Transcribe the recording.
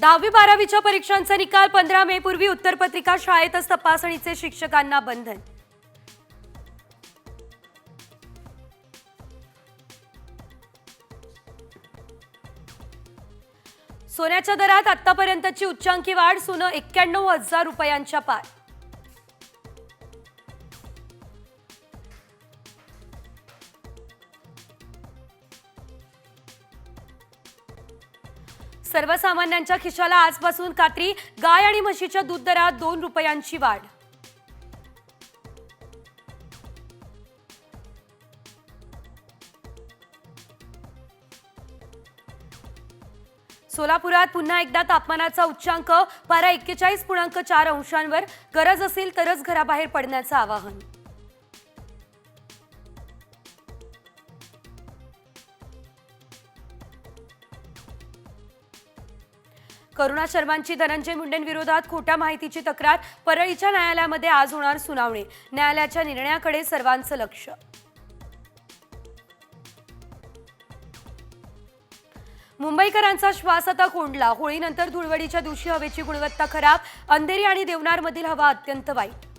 दहावी बारावीच्या परीक्षांचा निकाल पंधरा मे पूर्वी उत्तरपत्रिका शाळेतच तपासणीचे शिक्षकांना बंधन. सोन्याच्या दरात आतापर्यंतची उच्चांकी वाढ सोनं एक्क्याण्णव हजार रुपयांच्या पार. सर्वसामान्यांच्या खिशाला आजपासून कात्री गाय आणि म्हशीच्या दूध दरात दोन रुपयांची वाढ. सोलापुरात पुन्हा एकदा तापमानाचा उच्चांक पारा एक्केचाळीस पूर्णांक चार अंशांवर. गरज असेल तरच घराबाहेर पडण्याचं आवाहन. करुणा शर्मांची धनंजय मुंडेंविरोधात खोट्या माहितीची तक्रार परळीच्या न्यायालयामध्ये आज होणार सुनावणी. न्यायालयाच्या निर्णयाकडे सर्वांचं लक्ष. मुंबईकरांचा श्वास आता कोंडला होळीनंतर धुळवडीच्या दिवशी हवेची गुणवत्ता खराब. अंधेरी आणि देवनारमधील हवा अत्यंत वाईट.